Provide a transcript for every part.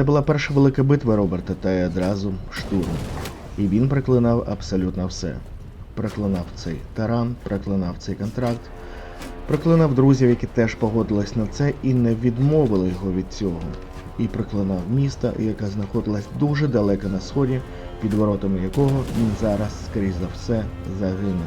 Це була перша велика битва Роберта та й одразу штурм. І він проклинав абсолютно все. Проклинав цей таран, проклинав цей контракт, проклинав друзів, які теж погодились на це і не відмовили його від цього. І проклинав місто, яке знаходилось дуже далеко на сході, під воротами якого він зараз, скоріш за все, загине.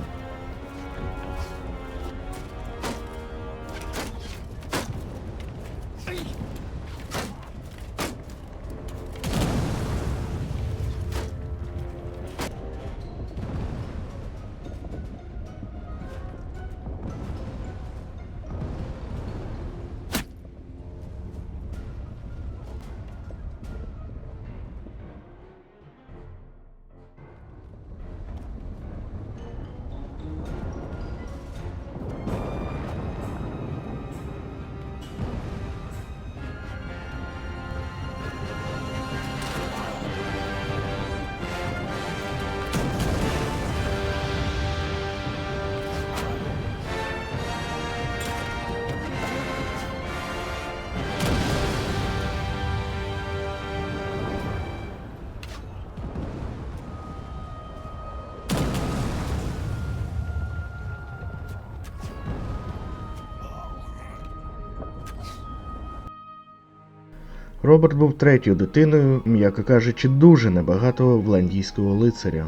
Роберт був третьою дитиною, м'яко кажучи, дуже небагатого вландійського лицаря.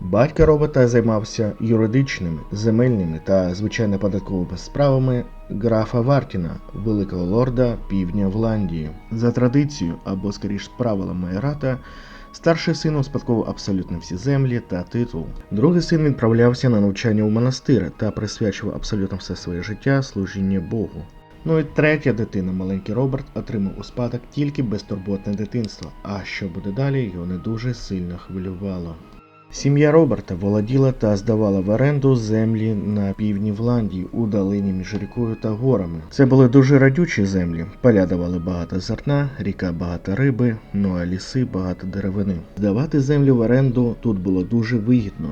Батько Роберта займався юридичними, земельними та звичайно податковими справами графа Вартіна, великого лорда півдня Вландії. За традицією, або скоріш правилами Ерата, старший син успадковував абсолютно всі землі та титул. Другий син відправлявся на навчання у монастир та присвячував абсолютно все своє життя служіння Богу. Ну і третя дитина, маленький Роберт, отримав у спадок тільки безтурботне дитинство, а що буде далі, його не дуже сильно хвилювало. Сім'я Роберта володіла та здавала в оренду землі на півдні Вландії у долині між рікою та горами. Це були дуже радючі землі. Поля давали багато зерна, ріка багато риби, ну а ліси багато деревини. Здавати землю в оренду тут було дуже вигідно.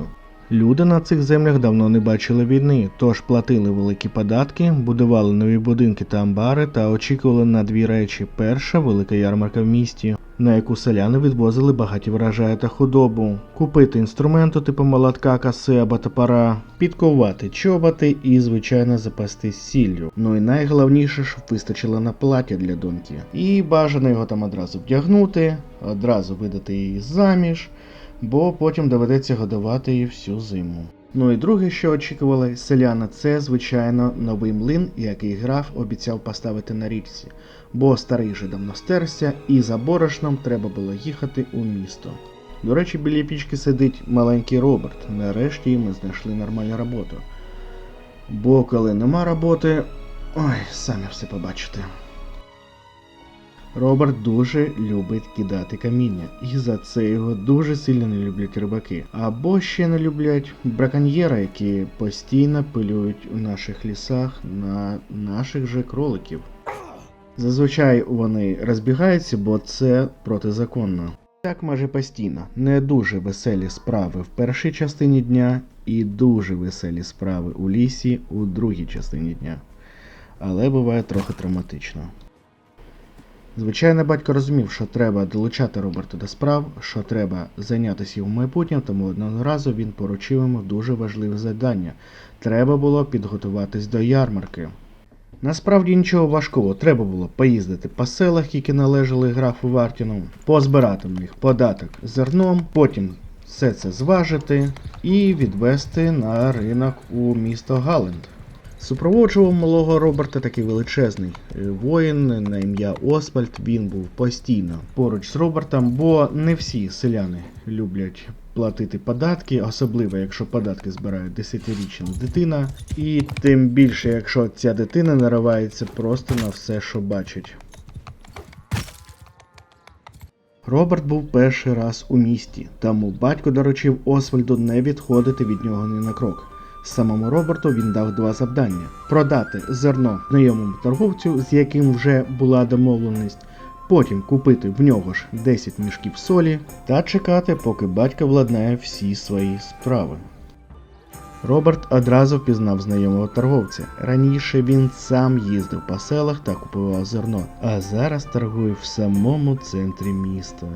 Люди на цих землях давно не бачили війни, тож платили великі податки, будували нові будинки та амбари та очікували на дві речі: перша велика ярмарка в місті, на яку селяни відвозили багаті врожаї та худобу, купити інструменту типу молотка, каси або топора, підкувати чоботи і, звичайно, запастись сіллю. Ну і найголовніше, щоб вистачило на плаття для доньки. І бажано його там одразу вдягнути, одразу видати її заміж бо потім доведеться годувати її всю зиму. Ну і друге, що очікували селяна, це, звичайно, новий млин, який граф обіцяв поставити на річці, бо старий вже давно стерся, і за борошном треба було їхати у місто. До речі, біля пічки сидить маленький Роберт. Нарешті ми знайшли нормальну роботу. Бо коли нема роботи. Ой, самі все побачите. Роберт дуже любить кидати каміння, і за це його дуже сильно не люблять рибаки. Або ще не люблять браконьєра, які постійно пилюють у наших лісах на наших же кроликів. Зазвичай вони розбігаються, бо це протизаконно. Так майже постійно. Не дуже веселі справи в першій частині дня і дуже веселі справи у лісі у другій частині дня. Але буває трохи травматично. Звичайно, батько розумів, що треба долучати Роберта до справ, що треба зайнятися його майбутнім, тому одного разу він поручив йому дуже важливе завдання. Треба було підготуватись до ярмарки. Насправді нічого важкого, треба було поїздити по селах, які належали графу Вартіну, позбирати в них податок зерном, потім все це зважити і відвести на ринок у місто Галенд. Супроводжував малого Роберта такий величезний е, воїн на ім'я Освальд. Він був постійно поруч з Робертом, бо не всі селяни люблять платити податки, особливо якщо податки збирає десятирічна дитина, і тим більше, якщо ця дитина наривається просто на все, що бачить. Роберт був перший раз у місті, тому батько доручив Освальду не відходити від нього ні на крок. Самому Роберту він дав два завдання: продати зерно знайомому торговцю, з яким вже була домовленість, потім купити в нього ж 10 мішків солі та чекати, поки батько владнає всі свої справи. Роберт одразу впізнав знайомого торговця. Раніше він сам їздив по селах та купував зерно, а зараз торгує в самому центрі міста.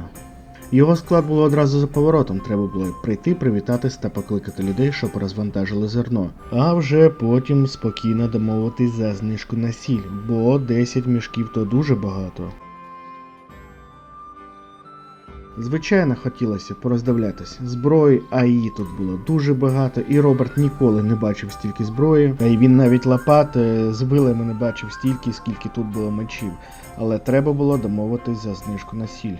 Його склад було одразу за поворотом. Треба було прийти, привітатись та покликати людей, щоб розвантажили зерно. А вже потім спокійно домовитись за знижку на сіль, бо 10 мішків то дуже багато. Звичайно, хотілося пороздивлятись зброї, а її тут було дуже багато, і Роберт ніколи не бачив стільки зброї. Та й він навіть лопат з вилами не бачив стільки, скільки тут було мечів. Але треба було домовитись за знижку на сіль.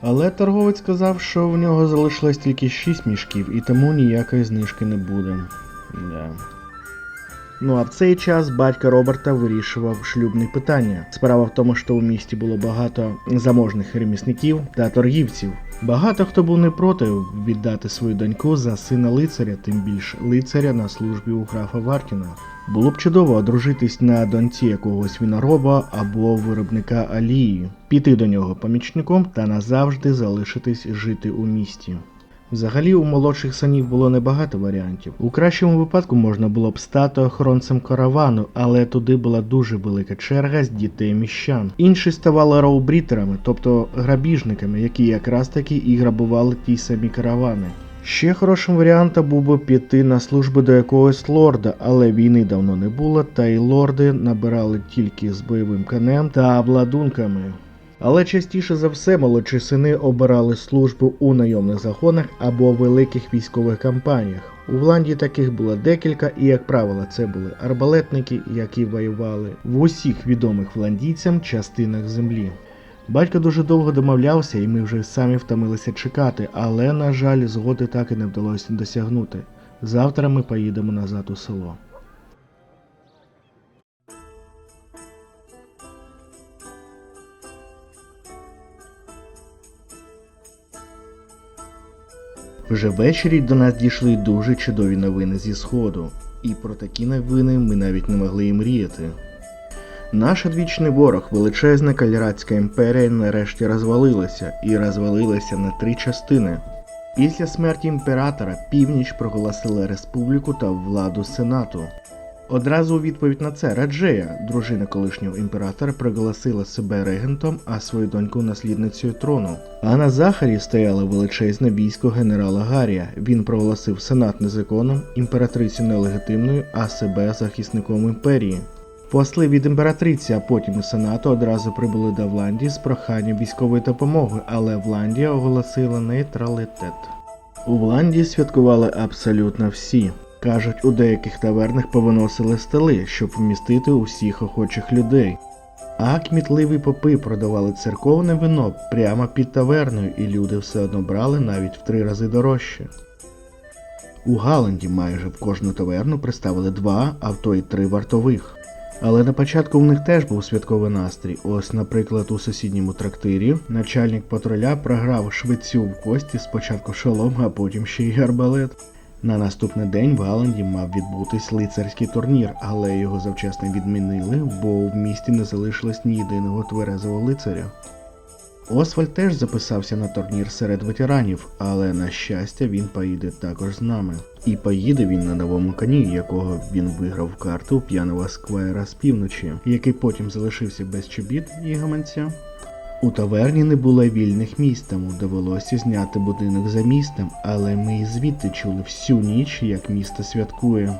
Але торговець сказав, що в нього залишилось тільки 6 мішків, і тому ніякої знижки не буде. Да. Ну а в цей час батько Роберта вирішував шлюбні питання. Справа в тому, що у місті було багато заможних ремісників та торгівців. Багато хто був не проти віддати свою доньку за сина лицаря, тим більш лицаря на службі у графа Вартіна. Було б чудово одружитись на доньці якогось вінороба або виробника алії, піти до нього помічником та назавжди залишитись жити у місті. Взагалі у молодших синів було небагато варіантів. У кращому випадку можна було б стати охоронцем каравану, але туди була дуже велика черга з дітей міщан. Інші ставали роубрітерами, тобто грабіжниками, які якраз таки і грабували ті самі каравани. Ще хорошим варіантом був би піти на службу до якогось лорда, але війни давно не було, та й лорди набирали тільки з бойовим конем та обладунками. Але частіше за все молодші сини обирали службу у найомних загонах або великих військових кампаніях. У Вландії таких було декілька, і, як правило, це були арбалетники, які воювали в усіх відомих вландійцям частинах землі. Батько дуже довго домовлявся, і ми вже самі втомилися чекати, але, на жаль, згоди так і не вдалося досягнути. Завтра ми поїдемо назад у село. Вже ввечері до нас дійшли дуже чудові новини зі сходу, і про такі новини ми навіть не могли і мріяти. Наш одвічний ворог, величезна кальратська імперія, нарешті розвалилася і розвалилася на три частини. Після смерті імператора північ проголосила республіку та владу сенату. Одразу у відповідь на це Раджея, дружина колишнього імператора, проголосила себе регентом, а свою доньку наслідницею трону. А на Захарі стояло величезне військо генерала Гарія. Він проголосив сенат незаконним, імператрицю нелегітимною, а себе захисником імперії. Посли від імператриці, а потім і сенату одразу прибули до Вландії з проханням військової допомоги, але Вландія оголосила нейтралітет. У Вландії святкували абсолютно всі. Кажуть, у деяких тавернах повиносили столи, щоб вмістити усіх охочих людей. А кмітливі попи продавали церковне вино прямо під таверною, і люди все одно брали навіть в три рази дорожче. У Галанді майже в кожну таверну приставили два, а в то й три вартових. Але на початку в них теж був святковий настрій. Ось, наприклад, у сусідньому трактирі начальник патруля програв швецю в кості спочатку шолом, а потім ще й арбалет. На наступний день в Галанді мав відбутись лицарський турнір, але його завчасно відмінили, бо в місті не залишилось ні єдиного тверезого лицаря. Освальд теж записався на турнір серед ветеранів, але на щастя він поїде також з нами. І поїде він на новому коні, якого він виграв карту п'яного сквайра з півночі, який потім залишився без чобіт і гаманця. У таверні не було вільних місць, тому довелося зняти будинок за містом, але ми і звідти чули всю ніч, як місто святкує.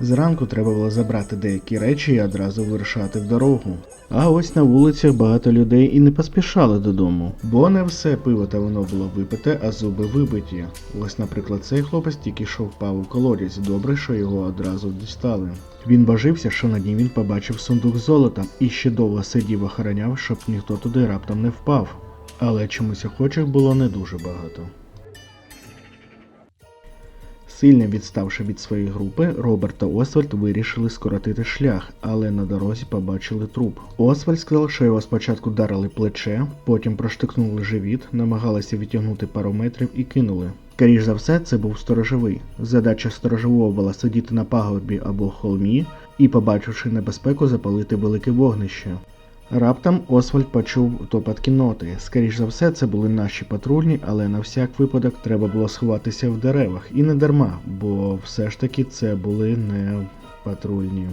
Зранку треба було забрати деякі речі і одразу вирушати в дорогу. А ось на вулицях багато людей і не поспішали додому, бо не все пиво та воно було випите, а зуби вибиті. Ось, наприклад, цей хлопець тільки що впав у колодязь. Добре, що його одразу дістали. Він божився, що на дні він побачив сундук з золотом і ще довго сидів охороняв, щоб ніхто туди раптом не впав. Але чомусь охочих було не дуже багато. Сильно відставши від своєї групи, Роберт та Освальд вирішили скоротити шлях, але на дорозі побачили труп. Освальд сказав, що його спочатку дарили плече, потім проштикнули живіт, намагалися відтягнути пару метрів і кинули. Скоріш за все, це був сторожовий. Задача сторожового була сидіти на пагорбі або холмі і, побачивши небезпеку, запалити велике вогнище. Раптом Освальд почув топот кінноти. Скоріш за все, це були наші патрульні, але на всяк випадок треба було сховатися в деревах. І не дарма, бо все ж таки це були не патрульні.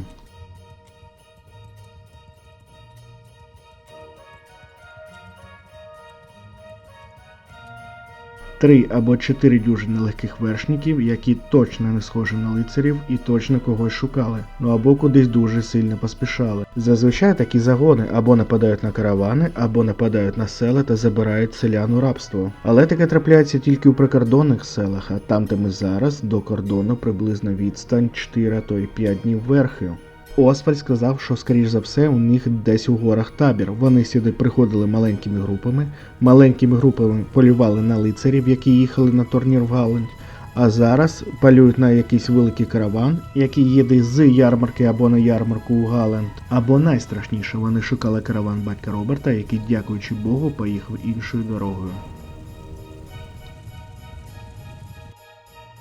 Три або чотири дюжини легких вершників, які точно не схожі на лицарів і точно когось шукали, ну або кудись дуже сильно поспішали. Зазвичай такі загони або нападають на каравани, або нападають на села та забирають селян у рабство. Але таке трапляється тільки у прикордонних селах, а там, де ми зараз, до кордону приблизно відстань 4 то й 5 днів верхи. Освальд сказав, що скоріш за все у них десь у горах табір. Вони сюди приходили маленькими групами, маленькими групами полювали на лицарів, які їхали на турнір в Галланд, а зараз полюють на якийсь великий караван, який їде з ярмарки або на ярмарку у Галленд. Або найстрашніше, вони шукали караван батька Роберта, який, дякуючи Богу, поїхав іншою дорогою.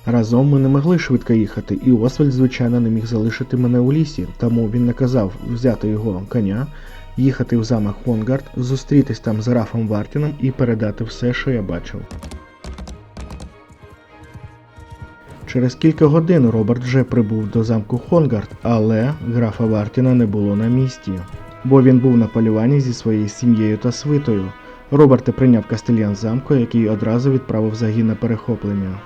Разом ми не могли швидко їхати, і Освальд, звичайно, не міг залишити мене у лісі, тому він наказав взяти його коня, їхати в замок Хонгард, зустрітись там з графом Вартіном і передати все, що я бачив. Через кілька годин Роберт вже прибув до замку Хонгард, але графа Вартіна не було на місці, бо він був на полюванні зі своєю сім'єю та свитою. Роберта прийняв кастельян замку, який одразу відправив загін на перехоплення.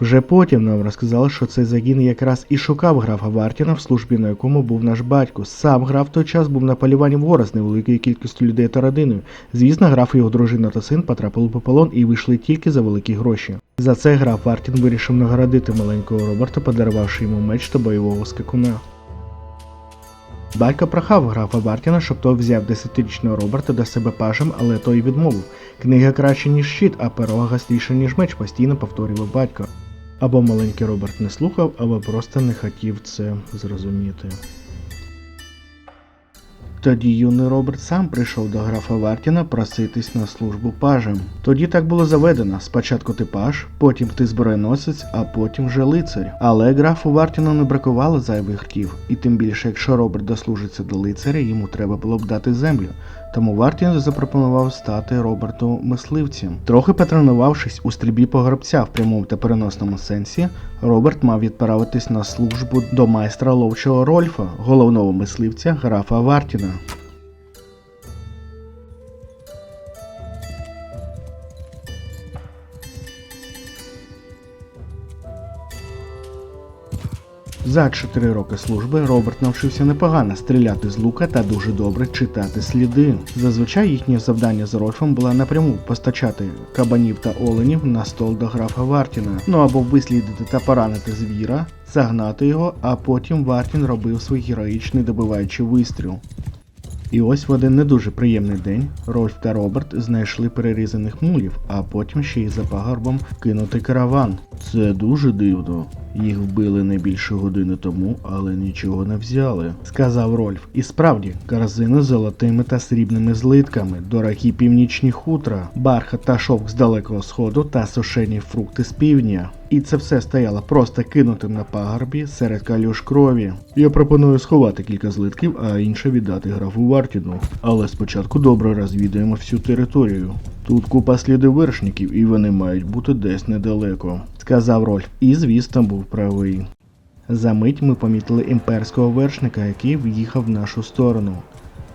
Вже потім нам розказали, що цей загін якраз і шукав графа Вартіна, в службі на якому був наш батько. Сам граф той час був на полюванні в гора з невеликою кількістю людей та родиною. Звісно, граф і його дружина та син потрапили по полон і вийшли тільки за великі гроші. За це граф Вартін вирішив нагородити маленького Роберта, подарувавши йому меч та бойового скакуна. Батько прохав графа Вартіна, щоб той взяв десятирічного Роберта до себе пажем, але той відмовив. Книга краще, ніж щит, а перо гастріше, ніж меч, постійно повторював батько. Або маленький Роберт не слухав, або просто не хотів це зрозуміти. Тоді юний Роберт сам прийшов до графа Вартіна проситись на службу пажем. Тоді так було заведено: спочатку ти паж, потім ти збройносець, а потім вже лицар. Але графу Вартіну не бракувало зайвих ртів, і тим більше, якщо Роберт дослужиться до лицаря, йому треба було б дати землю. Тому Вартін запропонував стати Роберту мисливцем. Трохи потренувавшись у стрільбі по гробця в прямому та переносному сенсі, Роберт мав відправитись на службу до майстра ловчого Рольфа, головного мисливця графа Вартіна. За 4 роки служби Роберт навчився непогано стріляти з лука та дуже добре читати сліди. Зазвичай їхнє завдання з Рольфом було напряму постачати кабанів та оленів на стол до графа Вартіна, ну або вислідити та поранити звіра, загнати його, а потім Вартін робив свій героїчний добиваючий вистріл. І ось в один не дуже приємний день Рольф та Роберт знайшли перерізаних мулів, а потім ще й за пагорбом кинутий караван. Це дуже дивно. Їх вбили не більше години тому, але нічого не взяли, сказав Рольф. І справді, корзини з золотими та срібними злитками, дорогі північні хутра, бархат та шовк з далекого сходу та сушені фрукти з півдня. І це все стояло просто кинутим на пагорбі серед калюш крові. Я пропоную сховати кілька злитків, а інше віддати графу Вартіну. Але спочатку добре розвідаємо всю територію. Тут купа сліди вершників, і вони мають бути десь недалеко, сказав Рольф, і звісно був правий. За мить ми помітили імперського вершника, який в'їхав в нашу сторону.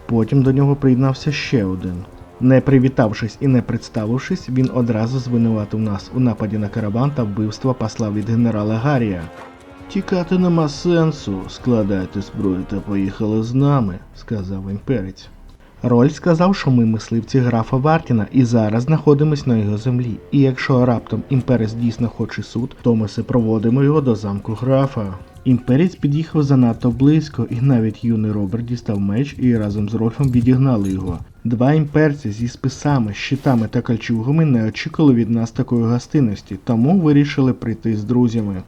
Потім до нього приєднався ще один. Не привітавшись і не представившись, він одразу звинуватив нас у нападі на караван та вбивства посла від генерала Гаррія. Тікати нема сенсу, складайте зброю та поїхали з нами, сказав імперець. Роль сказав, що ми мисливці графа Вартіна і зараз знаходимось на його землі. І якщо раптом імперець дійсно хоче суд, то ми все проводимо його до замку графа. Імперець під'їхав занадто близько, і навіть юний Роберт дістав меч і разом з Рольфом відігнали його. Два імперці зі списами, щитами та кольчугами не очікували від нас такої гостинності, тому вирішили прийти з друзями.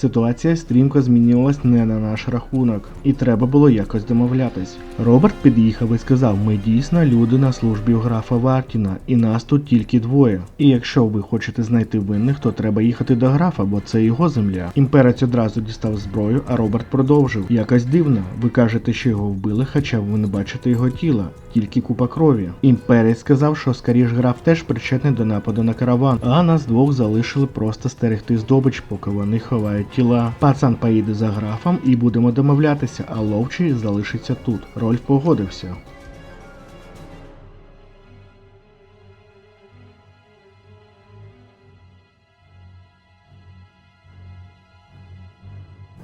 Ситуація стрімко змінювалась не на наш рахунок, і треба було якось домовлятись. Роберт під'їхав і сказав: ми дійсно люди на службі у графа Вартіна, і нас тут тільки двоє. І якщо ви хочете знайти винних, то треба їхати до графа, бо це його земля. Імперець одразу дістав зброю, а Роберт продовжив. Якось дивно. Ви кажете, що його вбили, хоча ви не бачите його тіла, тільки купа крові. Імперець сказав, що скоріш граф теж причетний до нападу на караван, а нас двох залишили просто стерегти здобич, поки вони ховають тіла. Пацан поїде за графом і будемо домовлятися, а ловчий залишиться тут. Рольф погодився.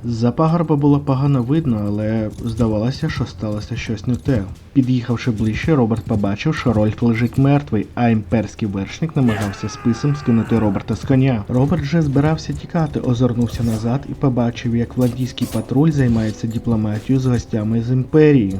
З-за пагорба було погано видно, але здавалося, що сталося щось не те. Під'їхавши ближче, Роберт побачив, що Рольф лежить мертвий, а імперський вершник намагався списом скинути Роберта з коня. Роберт вже збирався тікати, озирнувся назад і побачив, як владійський патруль займається дипломатією з гостями з імперії.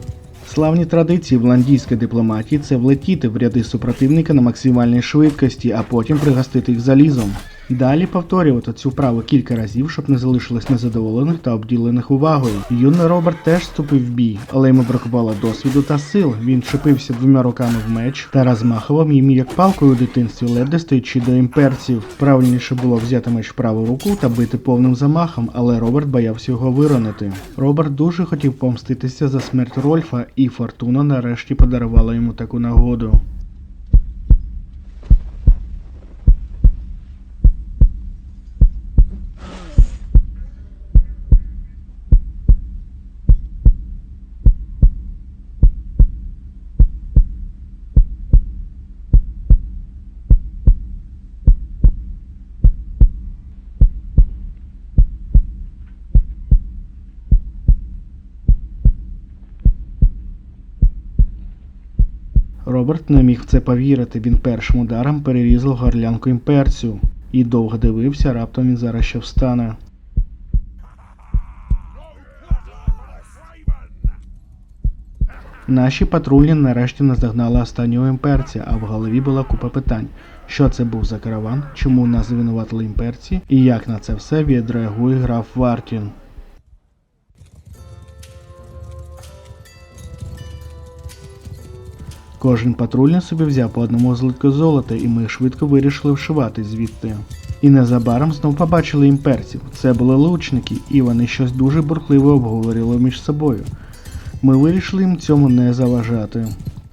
Славні традиції вландійської дипломатії це влетіти в ряди супротивника на максимальній швидкості, а потім пригостити їх залізом. Далі повторювати цю вправу кілька разів, щоб не залишилось незадоволених та обділених увагою. Юний Роберт теж вступив в бій, але йому бракувало досвіду та сил. Він чепився двома руками в меч та розмахував їм як палкою у дитинстві, ледве стоячи до імперців. Правильніше було взяти меч в праву руку та бити повним замахом, але Роберт боявся його виронити. Роберт дуже хотів помститися за смерть Рольфа, і фортуна нарешті подарувала йому таку нагоду. Роберт не міг в це повірити. Він першим ударом перерізав горлянку імперцю і довго дивився, раптом він зараз ще встане. Наші патрулі нарешті наздогнали останнього імперця, а в голові була купа питань. Що це був за караван, чому нас звинуватили імперці, і як на це все відреагує граф Вартін. Кожен патрульний собі взяв по одному злитку золота, і ми швидко вирішили вшивати звідти. І незабаром знов побачили імперців. Це були лучники, і вони щось дуже бурхливо обговорювали між собою. Ми вирішили їм цьому не заважати.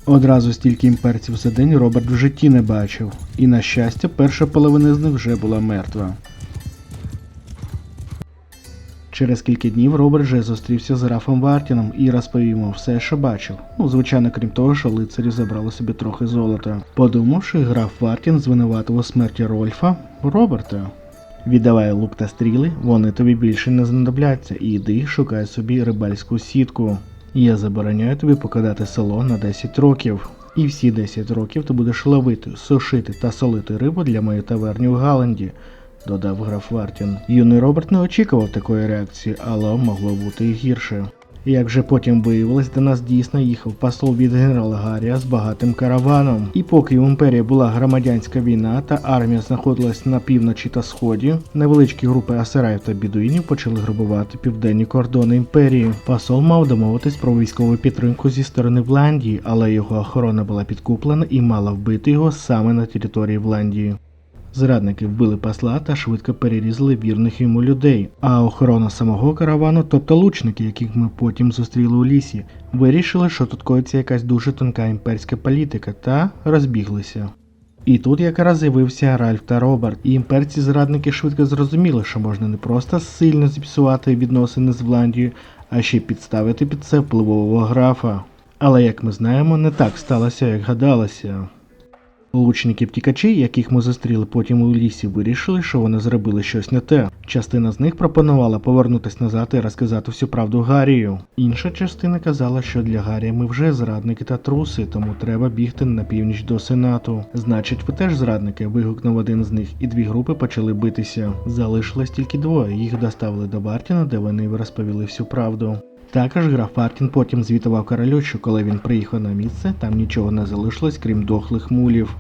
Одразу стільки імперців за день Роберт в житті не бачив, і на щастя, перша половина з них вже була мертва. Через кілька днів Роберт вже зустрівся з Рафом Вартіном і розповів йому все, що бачив. Ну, звичайно, крім того, що лицарі забрали собі трохи золота. Подумавши, граф Вартін звинуватив у смерті Рольфа Роберта. Віддавай лук та стріли, вони тобі більше не знадобляться, і йди шукай собі рибальську сітку. Я забороняю тобі покидати село на 10 років. І всі 10 років ти будеш ловити, сушити та солити рибу для моєї таверні в Галанді, додав граф Вартін. Юний Роберт не очікував такої реакції, але могло бути і гірше. Як вже потім виявилось, до нас дійсно їхав посол від генерала Гаррія з багатим караваном. І поки в імперії була громадянська війна та армія знаходилась на півночі та сході, невеличкі групи асираїв та бідуїнів почали грабувати південні кордони імперії. Посол мав домовитись про військову підтримку зі сторони Вландії, але його охорона була підкуплена і мала вбити його саме на території Вландії. Зрадники вбили посла та швидко перерізали вірних йому людей. А охорона самого каравану, тобто лучники, яких ми потім зустріли у лісі, вирішили, що тут коїться якась дуже тонка імперська політика, та розбіглися. І тут якраз з'явився Ральф та Роберт, і імперці-зрадники швидко зрозуміли, що можна не просто сильно зіпсувати відносини з Вландією, а ще й підставити під це впливового графа. Але як ми знаємо, не так сталося, як гадалося. Лучники втікачі, яких ми зустріли потім у лісі, вирішили, що вони зробили щось не те. Частина з них пропонувала повернутися назад і розказати всю правду Гаррію. Інша частина казала, що для Гаррія ми вже зрадники та труси, тому треба бігти на північ до сенату. Значить, ви теж зрадники, вигукнув один з них, і дві групи почали битися. Залишилось тільки двоє. Їх доставили до Бартіна, де вони розповіли всю правду. Також граф Мартін потім звітував королю, що коли він приїхав на місце, там нічого не залишилось, крім дохлих мулів.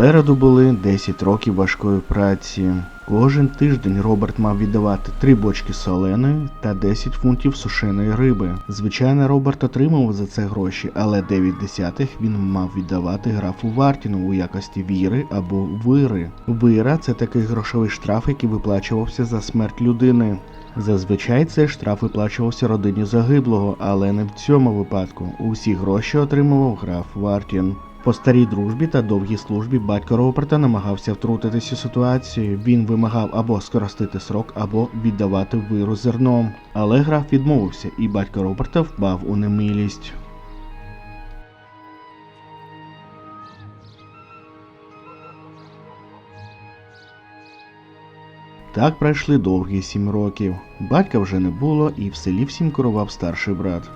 Попереду були 10 років важкої праці. Кожен тиждень Роберт мав віддавати 3 бочки соленої та 10 фунтів сушеної риби. Звичайно, Роберт отримував за це гроші, але 9 десятих він мав віддавати графу Вартіну у якості віри або вири. Вира це такий грошовий штраф, який виплачувався за смерть людини. Зазвичай цей штраф виплачувався родині загиблого, але не в цьому випадку. Усі гроші отримував граф Вартін. По старій дружбі та довгій службі батько Роберта намагався втрутитися ситуацію. Він вимагав або скоростити срок, або віддавати виру зерном. Але граф відмовився, і батько Роберта впав у немилість. Так пройшли довгі сім років. Батька вже не було, і в селі всім керував старший брат.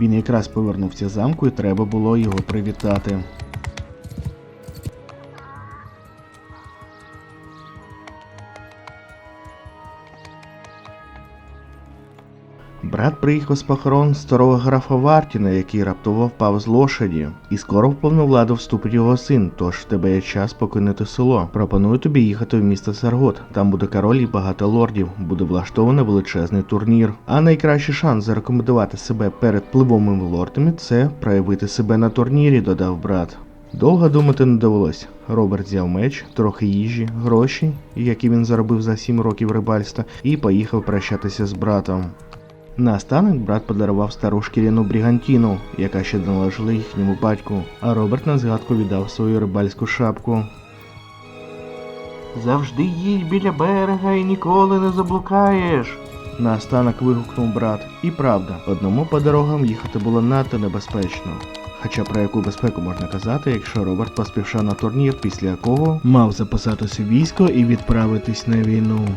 Він якраз повернувся замку, і треба було його привітати. Брат приїхав з похорон старого графа Вартіна, який раптово впав з лошаді, і скоро в повну владу вступить його син, тож в тебе є час покинути село. Пропоную тобі їхати в місто Саргот. Там буде король і багато лордів, буде влаштовано величезний турнір. А найкращий шанс зарекомендувати себе перед впливовими лордами це проявити себе на турнірі, додав брат. Довго думати не довелось. Роберт взяв меч, трохи їжі, гроші, які він заробив за сім років рибальства, і поїхав прощатися з братом. Наостанок брат подарував стару шкіряну брігантіну, яка ще належала їхньому батьку, а Роберт на згадку віддав свою рибальську шапку. Завжди їдь біля берега і ніколи не заблукаєш. Наостанок вигукнув брат. І правда, одному по дорогам їхати було надто небезпечно. Хоча про яку безпеку можна казати, якщо Роберт поспішав на турнір, після якого мав записатися в військо і відправитись на війну.